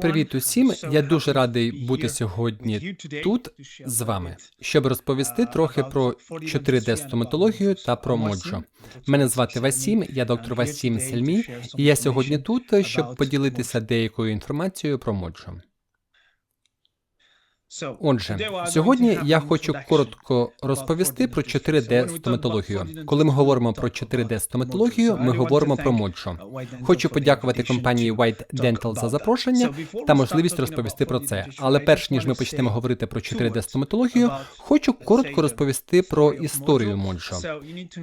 Привіт усім! Я дуже радий бути сьогодні тут з вами, щоб розповісти трохи про 4D стоматологію та про моджо. Мене звати Васім, я доктор Васім Сельмі, і я сьогодні тут, щоб поділитися деякою інформацією про моджо. Отже, сьогодні я хочу коротко розповісти про 4D стоматологію. Коли ми говоримо про 4D стоматологію, ми говоримо про моджо. Хочу подякувати компанії White Dental за запрошення та можливість розповісти про це. Але перш ніж ми почнемо говорити про 4D стоматологію, хочу коротко розповісти про історію моджо.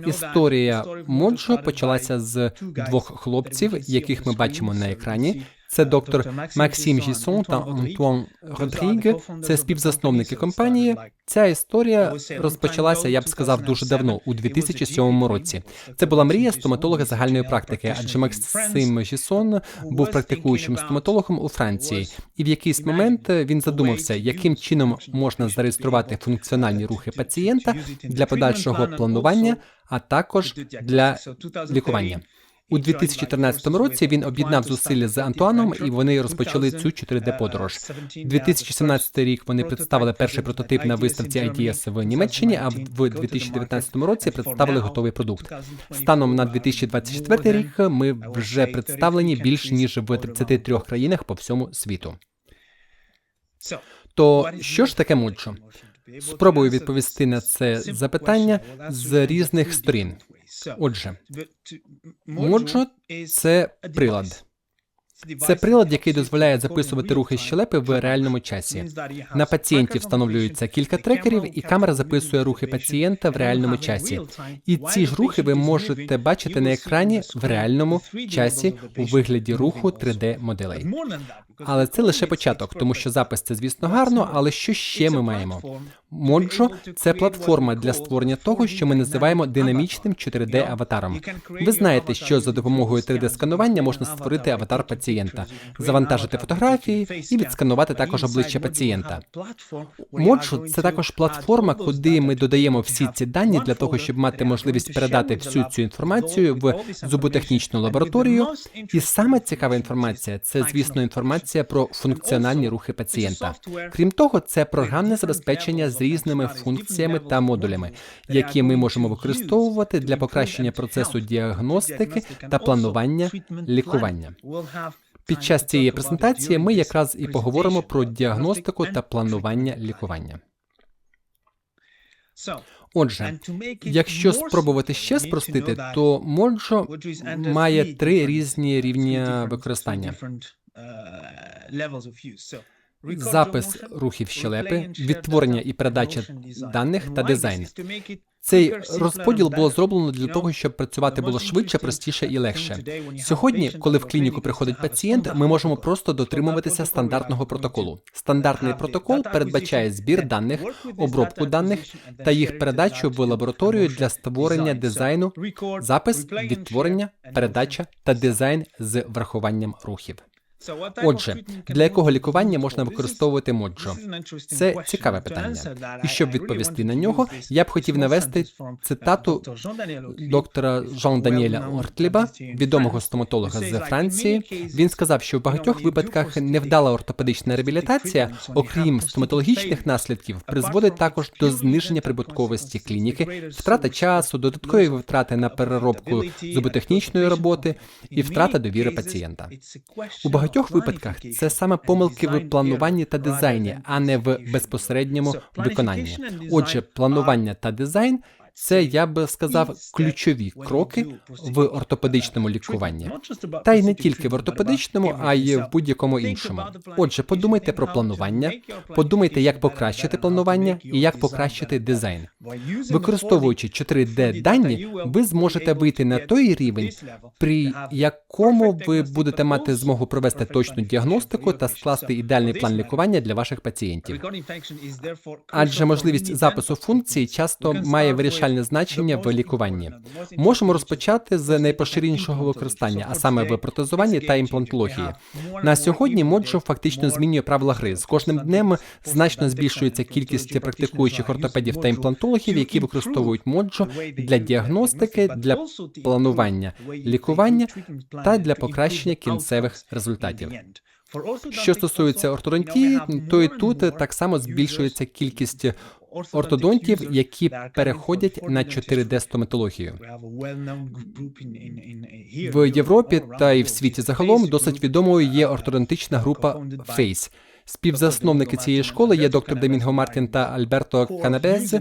Історія моджо почалася з двох хлопців, яких ми бачимо на екрані. Це доктор Максим Жісон та Антуан Родріге. Це співзасновники компанії. Ця історія розпочалася, я б сказав, дуже давно, у 2007 році. Це була мрія стоматолога загальної практики, адже Максим Жісон був практикуючим стоматологом у Франції, і в якийсь момент він задумався, яким чином можна зареєструвати функціональні рухи пацієнта для подальшого планування, а також для лікування. У 2014 році він об'єднав зусилля з Антуаном, і вони розпочали цю 4D подорож. 2017 рік вони представили перший прототип на виставці IDS в Німеччині. А в 2019 році представили готовий продукт. Станом на 2024 рік ми вже представлені більш ніж в 33 країнах по всьому світу. То що ж таке мульчо? Спробую відповісти на це запитання з різних сторін. Отже, моджо це прилад. Це прилад, який дозволяє записувати рухи щелепи в реальному часі. На пацієнті встановлюється кілька трекерів, і камера записує рухи пацієнта в реальному часі. І ці ж рухи ви можете бачити на екрані в реальному часі у вигляді руху 3D-моделей. Але це лише початок, тому що запис це, звісно, гарно. Але що ще ми маємо? Моджо це платформа для створення того, що ми називаємо динамічним 4D-аватаром. Ви знаєте, що за допомогою 3D-сканування можна створити аватар пацієнта, завантажити фотографії і відсканувати також обличчя пацієнта. Моджо це також платформа, куди ми додаємо всі ці дані для того, щоб мати можливість передати всю цю інформацію в зуботехнічну лабораторію. І саме цікава інформація це, звісно, інформація про функціональні рухи пацієнта. Крім того, це програмне забезпечення з різними функціями та модулями, які ми можемо використовувати для покращення процесу діагностики та планування лікування. Під час цієї презентації ми якраз і поговоримо про діагностику та планування лікування. Отже, якщо спробувати ще спростити, то Моджо має три різні рівні використання. Запис рухів щелепи, відтворення і передача даних та дизайн. Цей розподіл було зроблено для того, щоб працювати було швидше, простіше і легше. Сьогодні, коли в клініку приходить пацієнт, ми можемо просто дотримуватися стандартного протоколу. Стандартний протокол передбачає збір даних, обробку даних та їх передачу в лабораторію для створення дизайну, запис, відтворення, передача та дизайн з врахуванням рухів. Отже, для якого лікування можна використовувати моджо? Це цікаве питання. І щоб відповісти на нього, я б хотів навести цитату доктора Жан Даніеля Ортліба, відомого стоматолога з Франції. Він сказав, що в багатьох випадках невдала ортопедична реабілітація, окрім стоматологічних наслідків, призводить також до зниження прибутковості клініки, втрата часу, додаткові витрати на переробку зуботехнічної роботи і втрата довіри пацієнта. У багатьох багатьох випадках це саме помилки в плануванні та дизайні, а не в безпосередньому виконанні. Отже, планування та дизайн це я би сказав ключові кроки в ортопедичному лікуванні. Та й не тільки в ортопедичному, а й в будь-якому іншому. Отже, подумайте про планування, подумайте, як покращити планування і як покращити дизайн. Використовуючи 4D дані, ви зможете вийти на той рівень, при якому ви будете мати змогу провести точну діагностику та скласти ідеальний план лікування для ваших пацієнтів. Адже можливість запису функцій часто має вирішати вирішальне значення в лікуванні. Можемо розпочати з найпоширенішого використання, а саме в протезуванні та імплантології. На сьогодні Моджо фактично змінює правила гри. З кожним днем значно збільшується кількість практикуючих ортопедів та імплантологів, які використовують Моджо для діагностики, для планування, лікування та для покращення кінцевих результатів. Що стосується ортодонтії, то і тут так само збільшується кількість ортодонтів, які переходять на 4D-стоматологію. В Європі та і в світі загалом досить відомою є ортодонтична група FACE. Співзасновники цієї школи є доктор Домінго Мартін та Альберто Канабез.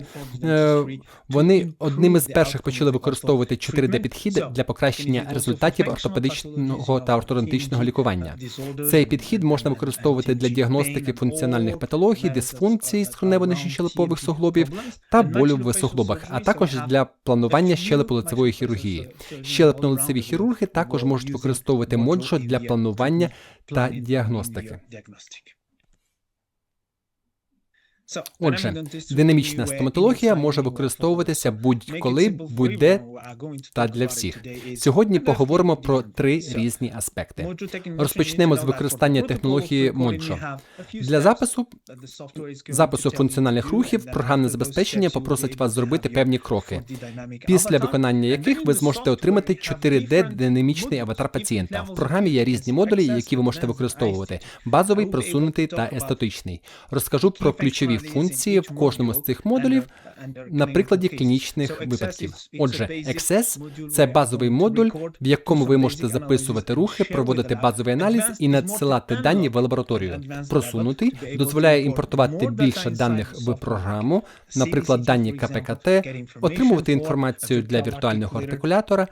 Е, Вони одними з перших почали використовувати 4D-підхід для покращення результатів ортопедичного та ортодонтичного лікування. Цей підхід можна використовувати для діагностики функціональних патологій, дисфункцій скронево-щелепових суглобів та болю в суглобах, а також для планування щелепно-лицевої хірургії. Щелепно-лицеві хірурги також можуть використовувати моджо для планування та діагностики. Отже, динамічна стоматологія може використовуватися будь-коли, будь-де та для всіх. Сьогодні поговоримо про три різні аспекти. Розпочнемо з використання технології Моджо. Для запису запису функціональних рухів програмне забезпечення попросить вас зробити певні кроки, після виконання яких ви зможете отримати 4D динамічний аватар пацієнта. В програмі є різні модулі, які ви можете використовувати: базовий, просунутий та естетичний. Розкажу про ключові функції в кожному з цих модулів на прикладі клінічних випадків. Отже, XS – це базовий модуль, в якому ви можете записувати рухи, проводити базовий аналіз і надсилати дані в лабораторію. Просунутий дозволяє імпортувати більше даних в програму, наприклад, дані КПКТ, отримувати інформацію для віртуального артикулятора.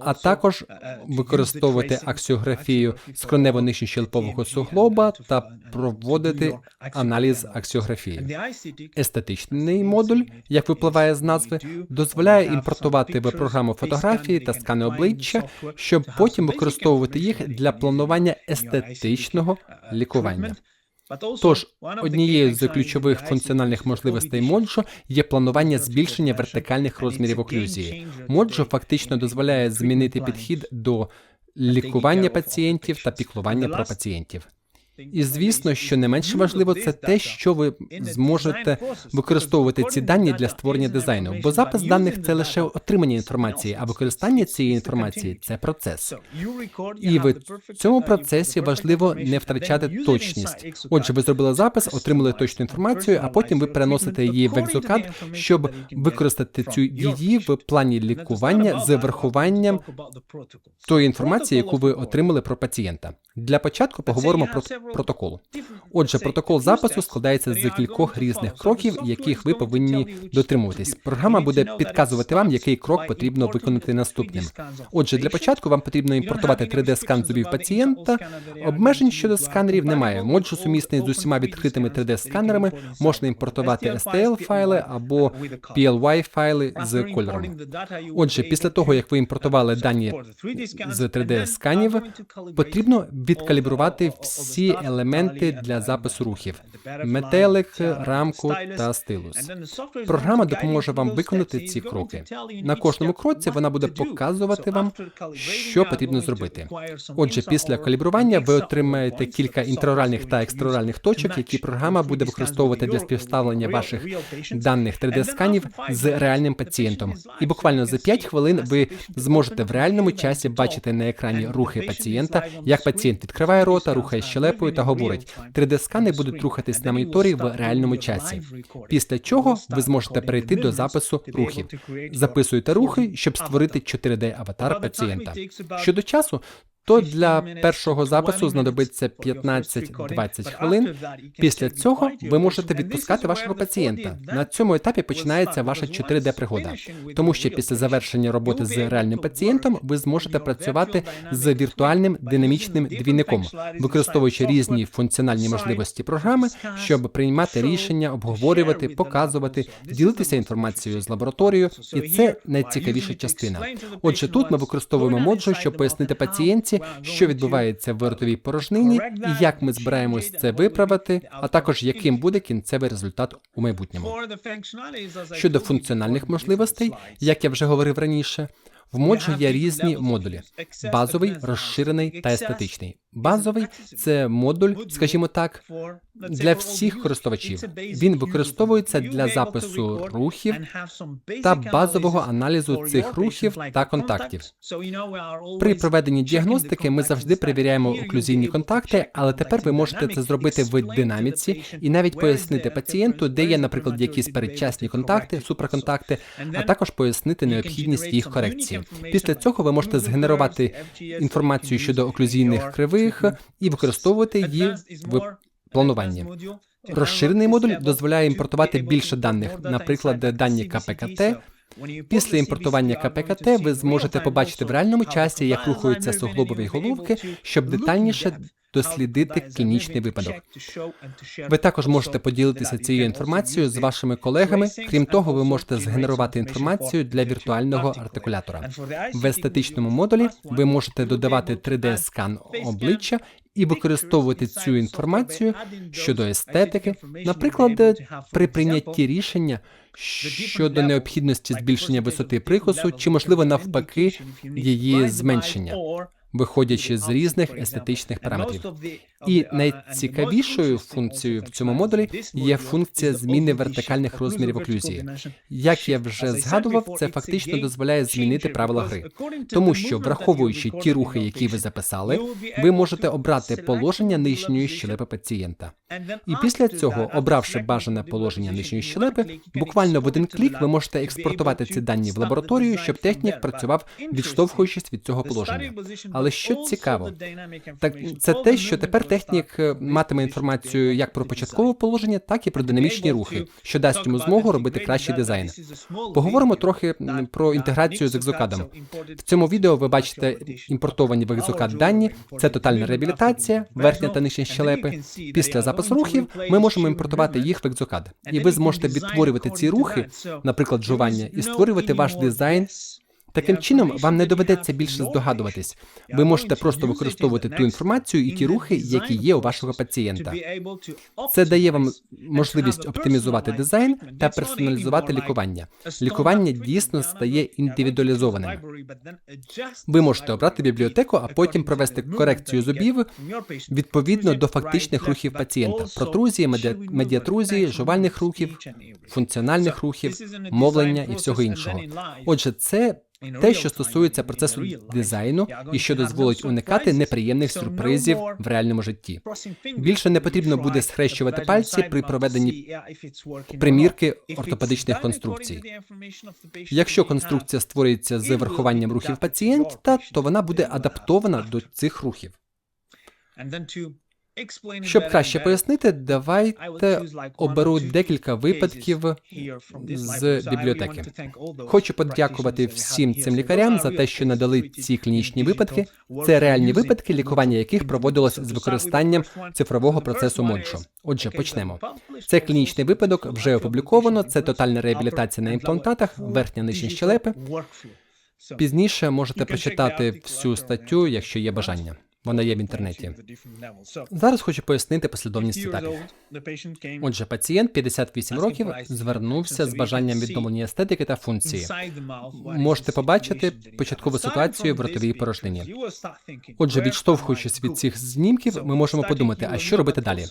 А також використовувати аксіографію скронево нижньощелепового суглоба та проводити аналіз аксіографії. Естетичний модуль, як випливає з назви, дозволяє імпортувати в програму фотографії та скани обличчя, щоб потім використовувати їх для планування естетичного лікування. Тож однією з ключових функціональних можливостей Моджо є планування збільшення вертикальних розмірів оклюзії. Моджо фактично дозволяє змінити підхід до лікування пацієнтів та піклування про пацієнтів. І звісно, що не менш важливо, це те, що ви зможете використовувати ці дані для створення дизайну, бо запис даних це лише отримання інформації, а використання цієї інформації це процес. І в цьому процесі важливо не втрачати точність. Отже, ви зробили запис, отримали точну інформацію, а потім ви переносите її в екзокад, щоб використати цю її в плані лікування з врахуванням тої інформації, яку ви отримали про пацієнта. Для початку поговоримо про протоколу. Отже, протокол запису складається з кількох різних кроків, яких ви повинні дотримуватись. Програма буде підказувати вам, який крок потрібно виконати наступним. Отже, для початку вам потрібно імпортувати 3D-скан зубів пацієнта. Обмежень щодо сканерів немає. Моджу сумісний з усіма відкритими 3D-сканерами можна імпортувати STL-файли або PLY-файли з кольорами. Отже, після того як ви імпортували дані з 3D-сканів, потрібно відкалібрувати всі елементи для запису рухів: метелик, рамку та стилус. Програма допоможе вам виконати ці кроки. На кожному кроці вона буде показувати вам, що потрібно зробити. Отже, після калібрування ви отримаєте кілька інтраоральних та екстроральних точок, які програма буде використовувати для співставлення ваших даних 3D-сканів з реальним пацієнтом. І буквально за 5 хвилин ви зможете в реальному часі бачити на екрані рухи пацієнта, як пацієнт відкриває рота, рухає щелепою та говорить. 3D-скани будуть рухатись на моніторі в реальному часі. Після чого ви зможете перейти до запису рухів. Записуйте рухи, щоб створити 4D-аватар пацієнта. Щодо часу, то для першого запису знадобиться 15-20 хвилин. Після цього ви можете відпускати вашого пацієнта. На цьому етапі починається ваша 4D-пригода, тому що після завершення роботи з реальним пацієнтом ви зможете працювати з віртуальним динамічним двійником, використовуючи різні функціональні можливості програми, щоб приймати рішення, обговорювати, показувати, ділитися інформацією з лабораторією, і це найцікавіша частина. Отже, тут ми використовуємо моджу, щоб пояснити пацієнтці курсі, що відбувається в ротовій порожнині, і як ми збираємось це виправити, а також яким буде кінцевий результат у майбутньому. Щодо функціональних можливостей, як я вже говорив раніше, в моджі є різні модулі: базовий, розширений та естетичний. Базовий це модуль, скажімо так, для всіх користувачів. Він використовується для запису рухів та базового аналізу цих рухів та контактів. При проведенні діагностики ми завжди перевіряємо оклюзійні контакти, але тепер ви можете це зробити в динаміці і навіть пояснити пацієнту, де є, наприклад, якісь передчасні контакти, суперконтакти, а також пояснити необхідність їх корекції. Після цього ви можете згенерувати інформацію щодо оклюзійних кривих і використовувати її в плануванні. Розширений модуль дозволяє імпортувати більше даних, наприклад, дані КПКТ. Після імпортування КПКТ ви зможете побачити в реальному часі, як рухаються суглобові головки, щоб детальніше дослідити клінічний випадок. Ви також можете поділитися цією інформацією з вашими колегами. Крім того, ви можете згенерувати інформацію для віртуального артикулятора. В естетичному модулі ви можете додавати 3D-скан обличчя і використовувати цю інформацію щодо естетики, наприклад, при прийнятті рішення щодо необхідності збільшення висоти прикусу, чи можливо навпаки її зменшення виходячи з різних естетичних параметрів. І найцікавішою функцією в цьому модулі є функція зміни вертикальних розмірів оклюзії. Як я вже згадував, це фактично дозволяє змінити правила гри, тому що, враховуючи ті рухи, які ви записали, ви можете обрати положення нижньої щелепи пацієнта. І після цього, обравши бажане положення нижньої щелепи, буквально в один клік ви можете експортувати ці дані в лабораторію, щоб технік працював, відштовхуючись від цього положення. Але що цікаво, так це те, що тепер технік е, матиме інформацію як про початкове положення, так і про динамічні рухи, що дасть йому змогу робити кращий дизайн. Поговоримо трохи про інтеграцію з екзокадом. В цьому відео ви бачите імпортовані в екзокад дані. Це тотальна реабілітація, верхня та нижня щелепи. Після запису рухів ми можемо імпортувати їх в екзокад, і ви зможете відтворювати ці рухи, наприклад, жування, і створювати ваш дизайн. Таким чином, вам не доведеться більше здогадуватись. Ви можете просто використовувати ту інформацію і ті рухи, які є у вашого пацієнта. Це дає вам можливість оптимізувати дизайн та персоналізувати лікування. Лікування дійсно стає індивідуалізованим. Ви можете обрати бібліотеку, а потім провести корекцію зубів відповідно до фактичних рухів пацієнта: протрузії, медіатрузії, жувальних рухів, функціональних рухів, мовлення і всього іншого. Отже, це те, що стосується процесу дизайну і що дозволить уникати неприємних сюрпризів в реальному житті. Більше не потрібно буде схрещувати пальці при проведенні примірки ортопедичних конструкцій. Якщо конструкція створюється з врахуванням рухів пацієнта, то вона буде адаптована до цих рухів. Щоб краще пояснити, давайте оберу декілька випадків з бібліотеки. Хочу подякувати всім цим лікарям за те, що надали ці клінічні випадки. Це реальні випадки, лікування яких проводилось з використанням цифрового процесу Моджо. Отже, почнемо. Це клінічний випадок вже опубліковано. Це тотальна реабілітація на імплантатах, верхня нижня щелепи. Пізніше можете прочитати всю статтю, якщо є бажання. Вона є в інтернеті. Зараз хочу пояснити послідовність етапів. Отже, пацієнт 58 років звернувся з бажанням відновлення естетики та функції. Можете побачити початкову ситуацію в ротовій порожнині. Отже, відштовхуючись від цих знімків, ми можемо подумати, а що робити далі?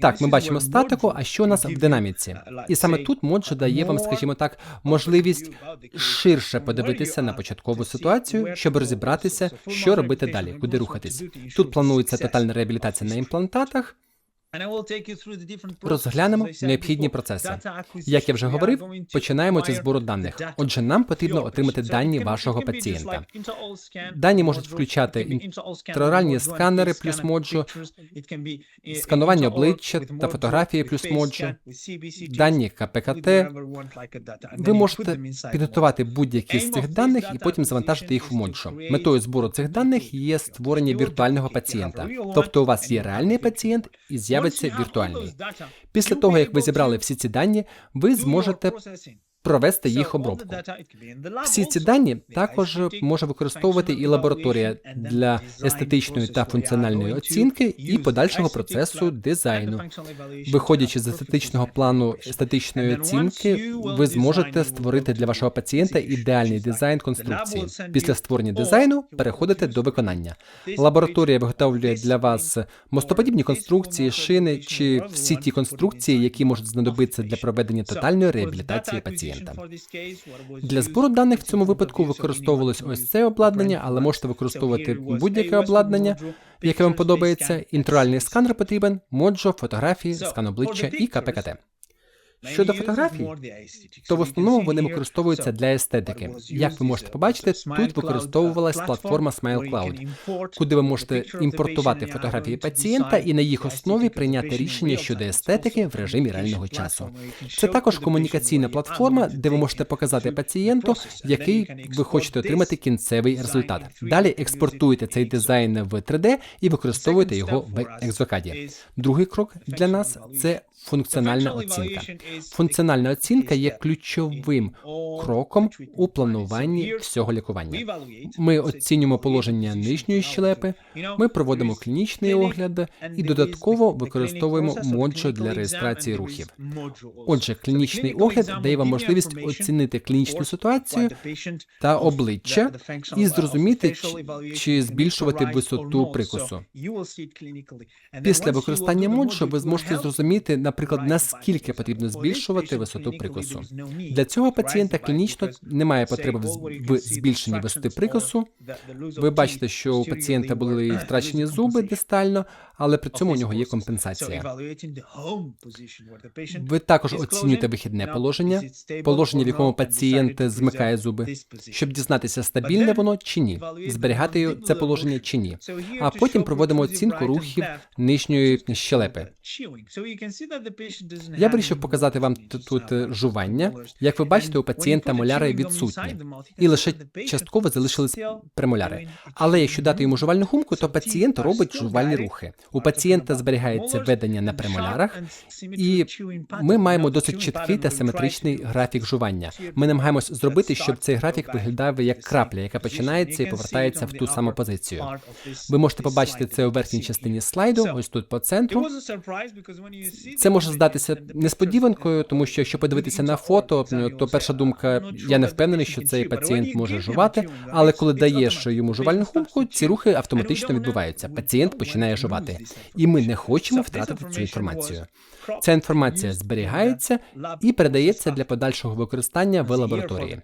Так, ми бачимо статику, а що у нас в динаміці? І саме тут Моджо дає вам, скажімо так, можливість ширше подивитися на початкову ситуацію, щоб розібратися, що робити далі, куди рухатись. Тут планується тотальна реабілітація на імплантатах. Розглянемо необхідні процеси. Як я вже говорив, починаємо зі збору даних. Отже, нам потрібно отримати дані вашого пацієнта. Дані можуть включати інтраоральні сканери плюс моджо, сканування обличчя та фотографії плюс моджо, дані КПКТ. Ви можете підготувати будь-які з цих даних і потім завантажити їх в моджо. Метою збору цих даних є створення віртуального пацієнта. Тобто у вас є реальний пацієнт і з'явиться віртуальний. Після того, як ви зібрали всі ці дані, ви зможете провести їх обробку. Всі ці дані також може використовувати і лабораторія для естетичної та функціональної оцінки і подальшого процесу дизайну. Виходячи з естетичного плану естетичної оцінки, ви зможете створити для вашого пацієнта ідеальний дизайн конструкції. Після створення дизайну переходите до виконання. Лабораторія виготовлює для вас мостоподібні конструкції, шини чи всі ті конструкції, які можуть знадобитися для проведення тотальної реабілітації пацієнта. Для збору даних в цьому випадку використовувалось ось це обладнання, але можете використовувати будь-яке обладнання, яке вам подобається. Інтуральний сканер потрібен, моджо, фотографії, скан обличчя і КПКТ. Щодо фотографій, то в основному вони використовуються для естетики. Як ви можете побачити, тут використовувалась платформа SmileCloud, куди ви можете імпортувати фотографії пацієнта і на їх основі прийняти рішення щодо естетики в режимі реального часу. Це також комунікаційна платформа, де ви можете показати пацієнту, який ви хочете отримати кінцевий результат. Далі експортуєте цей дизайн в 3D і використовуєте його в екзокаді. Другий крок для нас це функціональна оцінка. Функціональна оцінка є ключовим кроком у плануванні всього лікування. Ми оцінюємо положення нижньої щелепи, ми проводимо клінічний огляд і додатково використовуємо моджо для реєстрації рухів. Отже, клінічний огляд дає вам можливість оцінити клінічну ситуацію та обличчя і зрозуміти, чи, збільшувати висоту прикусу. Після використання моджо ви зможете зрозуміти, наприклад, наскільки потрібно збільшувати висоту прикусу. Для цього пацієнта клінічно немає потреби в збільшенні висоти прикусу. Ви бачите, що у пацієнта були втрачені зуби дистально, але при цьому у нього є компенсація. Ви також оцінюєте вихідне положення, положення, в якому пацієнт змикає зуби, щоб дізнатися, стабільне воно чи ні, зберігати це положення чи ні. А потім проводимо оцінку рухів нижньої щелепи. Я вирішив показати вам тут жування. Як ви бачите, у пацієнта моляри відсутні, і лише частково залишились премоляри. Але якщо дати йому жувальну гумку, то пацієнт робить жувальні рухи. У пацієнта зберігається ведення на премолярах, і ми маємо досить чіткий та симетричний графік жування. Ми намагаємось зробити, щоб цей графік виглядав як крапля, яка починається і повертається в ту саму позицію. Ви можете побачити це у верхній частині слайду, ось тут по центру. Це може здатися несподіванкою, тому що якщо подивитися на фото, то перша думка, я не впевнений, що цей пацієнт може жувати, але коли даєш йому жувальну гумку, ці рухи автоматично відбуваються. Пацієнт починає жувати, і ми не хочемо втратити цю інформацію. Ця інформація зберігається і передається для подальшого використання в лабораторії.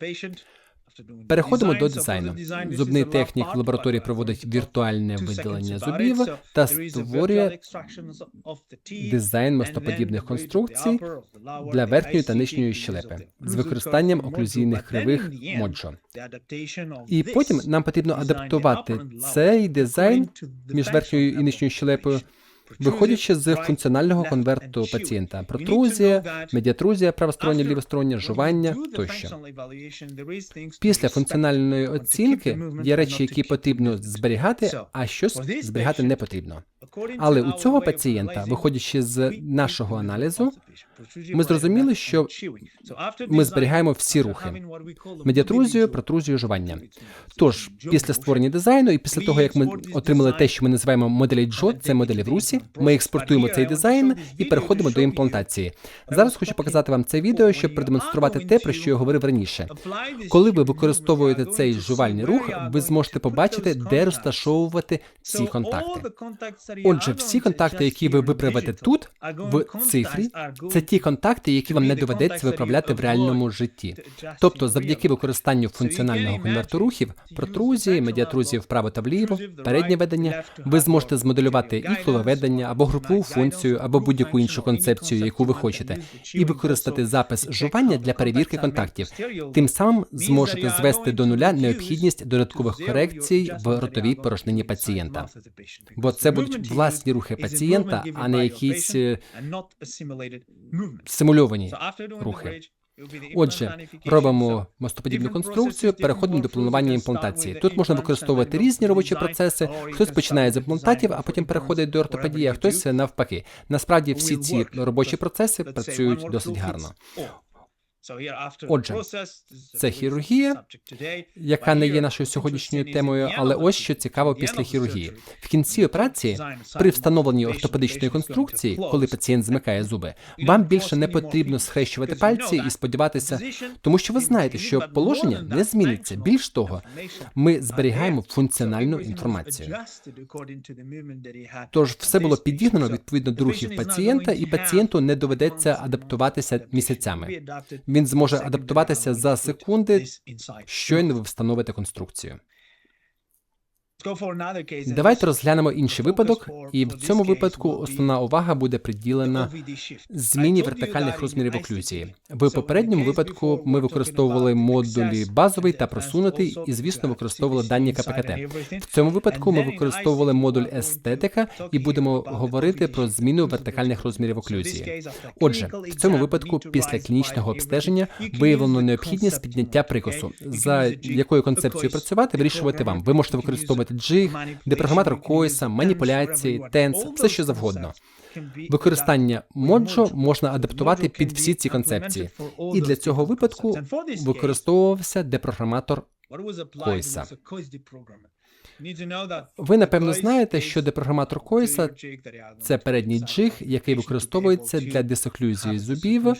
Переходимо до дизайну. Зубний технік в лабораторії проводить віртуальне видалення зубів та створює дизайн мостоподібних конструкцій для верхньої та нижньої щелепи з використанням оклюзійних кривих моджо. І потім нам потрібно адаптувати цей дизайн між верхньою і нижньою щелепою Виходячи з функціонального конверту пацієнта, протрузія, медіатрузія, правостороння, лівостороння, жування тощо. Після функціональної оцінки є речі, які потрібно зберігати, а щось зберігати не потрібно. Але у цього пацієнта, виходячи з нашого аналізу, ми зрозуміли, що ми зберігаємо всі рухи: медіатрузію, протрузію, жування. Тож, після створення дизайну, і після того як ми отримали те, що ми називаємо моделі Джо, це моделі в русі, ми експортуємо цей дизайн і переходимо до імплантації. Зараз хочу показати вам це відео, щоб продемонструвати те, про що я говорив раніше. Коли ви використовуєте цей жувальний рух, ви зможете побачити, де розташовувати ці контакти. Отже, всі контакти, які ви виправите тут, в цифрі, це ті контакти, які вам не доведеться виправляти в реальному житті. Тобто, завдяки використанню функціонального конверту рухів, протрузії, медіатрузії вправо та вліво, переднє ведення, ви зможете змоделювати іхлове ведення або групову функцію, або будь-яку іншу концепцію, яку ви хочете, і використати запис жування для перевірки контактів. Тим самим зможете звести до нуля необхідність додаткових корекцій в ротовій порожнині пацієнта. Бо це будуть власні рухи пацієнта, а не якісь е, симульовані рухи. Отже, робимо мостоподібну конструкцію, переходимо до планування імплантації. Тут можна використовувати різні робочі процеси. Хтось починає з імплантатів, а потім переходить до ортопедії, а хтось навпаки. Насправді всі ці робочі процеси працюють досить гарно. Отже, це хірургія, яка не є нашою сьогоднішньою темою, але ось що цікаво після хірургії. В кінці операції, при встановленні ортопедичної конструкції, коли пацієнт змикає зуби, вам більше не потрібно схрещувати пальці і сподіватися, тому що ви знаєте, що положення не зміниться. Більш того, ми зберігаємо функціональну інформацію. Тож все було підігнано відповідно до рухів пацієнта, і пацієнту не доведеться адаптуватися місяцями. Він зможе адаптуватися за секунди, щойно ви встановите конструкцію. Давайте розглянемо інший випадок, і в цьому випадку основна увага буде приділена зміні вертикальних розмірів оклюзії. В попередньому випадку ми використовували модулі базовий та просунутий, і звісно, використовували дані КПКТ. В цьому випадку ми використовували модуль естетика і будемо говорити про зміну вертикальних розмірів оклюзії. Отже, в цьому випадку, після клінічного обстеження, виявлено необхідність підняття прикосу. За якою концепцією працювати, вирішувати вам. Ви можете використовувати джиг, депрограматор Койса, маніпуляції, тенс, все що завгодно. Використання моджо можна адаптувати під всі ці концепції, і для цього випадку використовувався депрограматор Койса. Ви напевно знаєте, що депрограматор Койса – це передній джиг, який використовується для дисоклюзії зубів.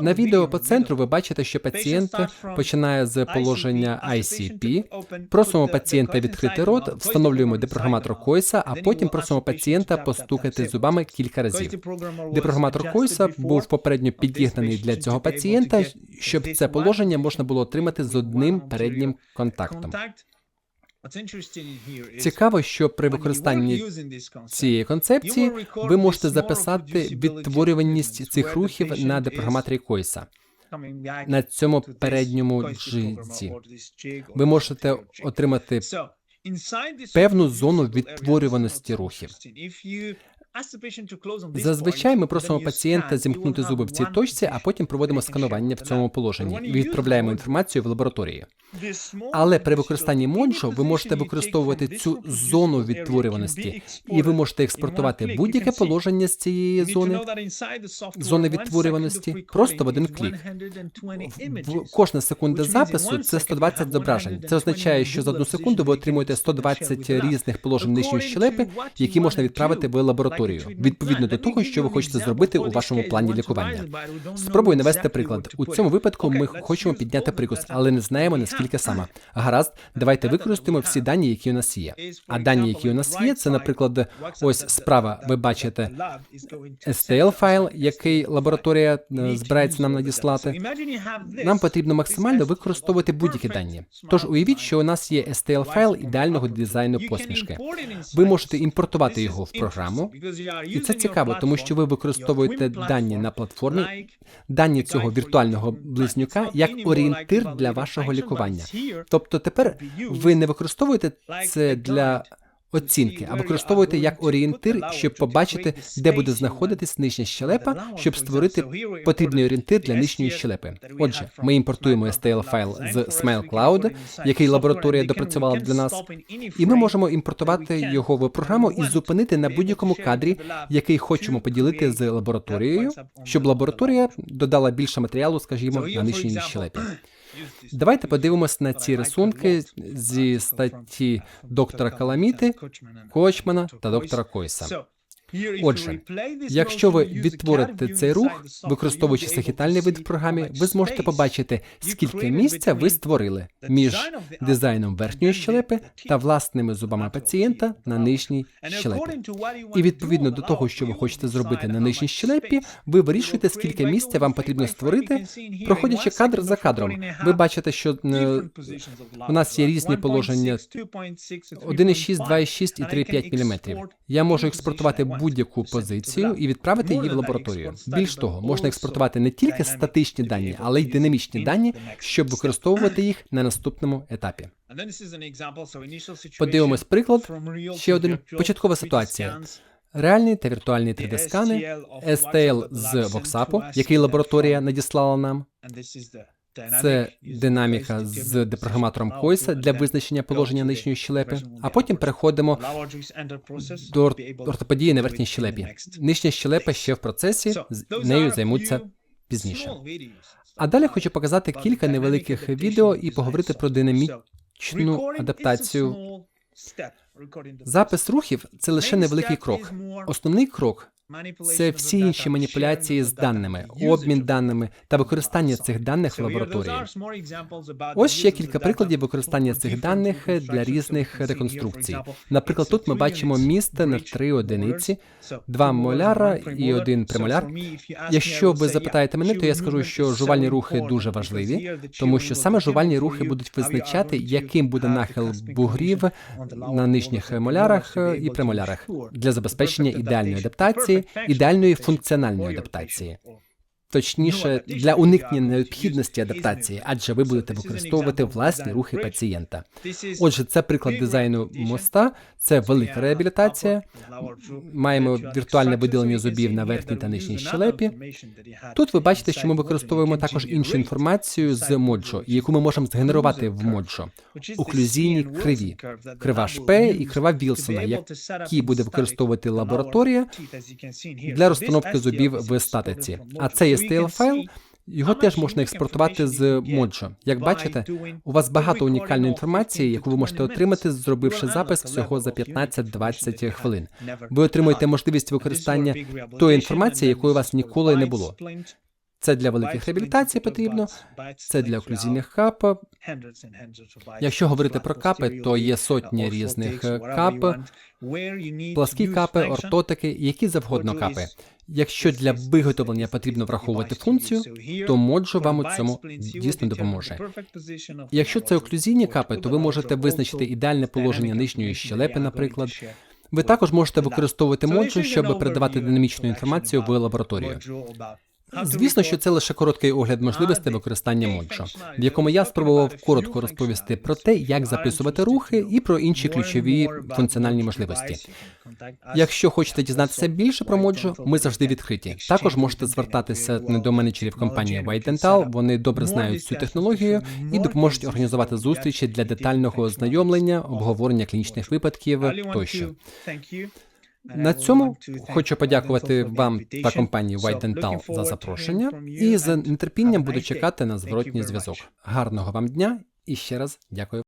На відео по центру ви бачите, що пацієнт починає з положення ICP, просимо пацієнта відкрити рот, встановлюємо депрограматор Койса, а потім просимо пацієнта постукати зубами кілька разів. Депрограматор Койса був попередньо підігнаний для цього пацієнта, щоб це положення можна було отримати з одним переднім контактом. Цікаво, що при використанні цієї концепції ви можете записати відтворюваність цих рухів на депрограматорі Койса. На цьому передньому джизі. Ви можете отримати певну зону відтворюваності рухів. Зазвичай ми просимо пацієнта зімкнути зуби в цій точці, а потім проводимо сканування в цьому положенні. І відправляємо інформацію в лабораторії. Але при використанні Monjo ви можете використовувати цю зону відтворюваності, і ви можете експортувати будь-яке положення з цієї зони. зони відтворюваності просто в один клік. В кожна секунда запису це 120 зображень. Це означає, що за одну секунду ви отримуєте 120 різних положень нижньої щелепи, які можна відправити в лабораторію, відповідно до того, що ви хочете зробити у вашому плані лікування. Спробую навести приклад. У цьому випадку ми хочемо підняти прикус, але не знаємо наскільки саме. Гаразд, давайте використаємо всі дані, які у нас є. А дані, які у нас є, це, наприклад, ось справа. Ви бачите STL файл, який лабораторія е, збирається нам надіслати. Нам потрібно максимально використовувати будь-які дані. Тож уявіть, що у нас є STL файл ідеального дизайну посмішки. Ви можете імпортувати його в програму, і це цікаво, тому що ви використовуєте дані на платформі, дані цього віртуального близнюка як орієнтир для вашого лікування. Тобто тепер ви не використовуєте це для оцінки, а використовуєте як орієнтир, щоб побачити, де буде знаходитись нижня щелепа, щоб створити потрібний орієнтир для нижньої щелепи. Отже, ми імпортуємо STL файл з SmileCloud, який лабораторія допрацювала для нас, і ми можемо імпортувати його в програму і зупинити на будь-якому кадрі, який хочемо поділити з лабораторією, щоб лабораторія додала більше матеріалу, скажімо, на нижній щелепі. Давайте подивимось на ці рисунки зі статті доктора Каламіти, Кочмана та доктора Койса. Отже, якщо ви відтворите цей рух, використовуючи сагітальний вид в програмі, ви зможете побачити, скільки місця ви створили між дизайном верхньої щелепи та власними зубами пацієнта на нижній щелепі. І відповідно до того, що ви хочете зробити на нижній щелепі, ви вирішуєте, скільки місця вам потрібно створити, проходячи кадр за кадром. Ви бачите, що е, у нас є різні положення 1,6, 2,6 і 3,5 мм. Я можу експортувати будь-яку позицію і відправити її в лабораторію. Більш того, можна експортувати не тільки статичні дані, але й динамічні дані, щоб використовувати їх на наступному етапі. Подивимось приклад. Ще один початкова ситуація. Реальні та віртуальні 3D-скани, STL з WhatsApp, який лабораторія надіслала нам. Це динаміка з депрограматором Койса для визначення положення нижньої щелепи, а потім переходимо до ортопедії на верхній щелепі. Нижня щелепа ще в процесі, з нею займуться пізніше. А далі хочу показати кілька невеликих відео і поговорити про динамічну адаптацію. Запис рухів це лише невеликий крок. Основний крок це всі інші маніпуляції з даними, обмін даними та використання цих даних в лабораторії. Ось ще кілька прикладів використання цих даних для різних реконструкцій. Наприклад, тут ми бачимо міст на три одиниці, два моляра і один премоляр. Якщо ви запитаєте мене, то я скажу, що жувальні рухи дуже важливі, тому що саме жувальні рухи будуть визначати, яким буде нахил бугрів на нижніх молярах і премолярах для забезпечення ідеальної адаптації, ідеальної функціональної адаптації. Точніше, для уникнення необхідності адаптації, адже ви будете використовувати власні рухи пацієнта. Отже, це приклад дизайну моста, це велика реабілітація. Маємо віртуальне виділення зубів на верхній та нижній щелепі. Тут ви бачите, що ми використовуємо також іншу інформацію з моджо, яку ми можемо згенерувати в моджо. Оклюзійні криві, крива Шпе і крива Вілсона, які буде використовувати лабораторія для розстановки зубів в статиці. А це є STL-файл, його теж можна експортувати з Mojo. Як бачите, у вас багато унікальної інформації, яку ви можете отримати, зробивши запис всього за 15-20 хвилин. Ви отримуєте можливість використання тої інформації, якої у вас ніколи не було. Це для великих реабілітацій потрібно, це для оклюзійних кап. Якщо говорити про капи, то є сотні різних кап, пласкі капи, ортотики, які завгодно капи. Якщо для виготовлення потрібно враховувати функцію, то Mojo вам у цьому дійсно допоможе. Якщо це оклюзійні капи, то ви можете визначити ідеальне положення нижньої щелепи, наприклад. Ви також можете використовувати Mojo, щоб передавати динамічну інформацію в лабораторію. Звісно, що це лише короткий огляд можливостей використання Моджо, в якому я спробував коротко розповісти про те, як записувати рухи і про інші ключові функціональні можливості. Якщо хочете дізнатися більше про Моджо, ми завжди відкриті. Також можете звертатися до менеджерів компанії White Dental, Вони добре знають цю технологію і допоможуть організувати зустрічі для детального ознайомлення, обговорення клінічних випадків тощо. На цьому хочу подякувати вам та компанії White Dental за запрошення і з нетерпінням буду чекати на зворотній зв'язок. Гарного вам дня і ще раз дякую.